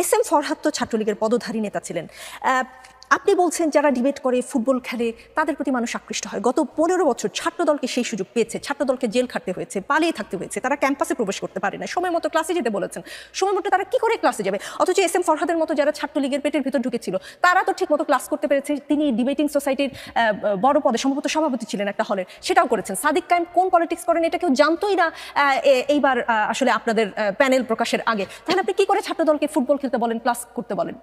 S M Farhad তো ছাত্রলীগের পদধারী নেতা ছিলেন। আপনি বলছেন যারা ডিবেট করে ফুটবল খেলে, তাদের প্রতি মানুষ আকৃষ্ট হয়। গত পনেরো বছর ছাত্রদলকে সেই সুযোগ পেয়েছে। ছাত্রদলকে জেল খাটতে হয়েছে, পালিয়ে থাকতে হয়েছে। তারা ক্যাম্পাসে প্রবেশ করতে পারে না সময় মতো ক্লাসে যেতে বলেছেন। সময় মতো তারা কি করে ক্লাসে যাবে? অথচ এস এম ফরহাদের মতো যারা ছাত্রলীগের পেটের ভিতর ঢুকেছিল, তারা তো ঠিক মতো ক্লাস করতে পেরেছে। তিনি ডিবেটিং সোসাইটির বড় পদে সম্ভবত সভাপতি ছিলেন একটা হলের সেটাও করেছেন। সাদিক কায়েম কোন পলিটিক্স করেন এটা কেউ জানতোই না। এইবার আসলে আপনাদের প্যানেল প্রকাশের আগে। তাহলে আপনি কি করে ছাত্রদলকে ফুটবল খেলতে বলেন ক্লাস করতে বলেন?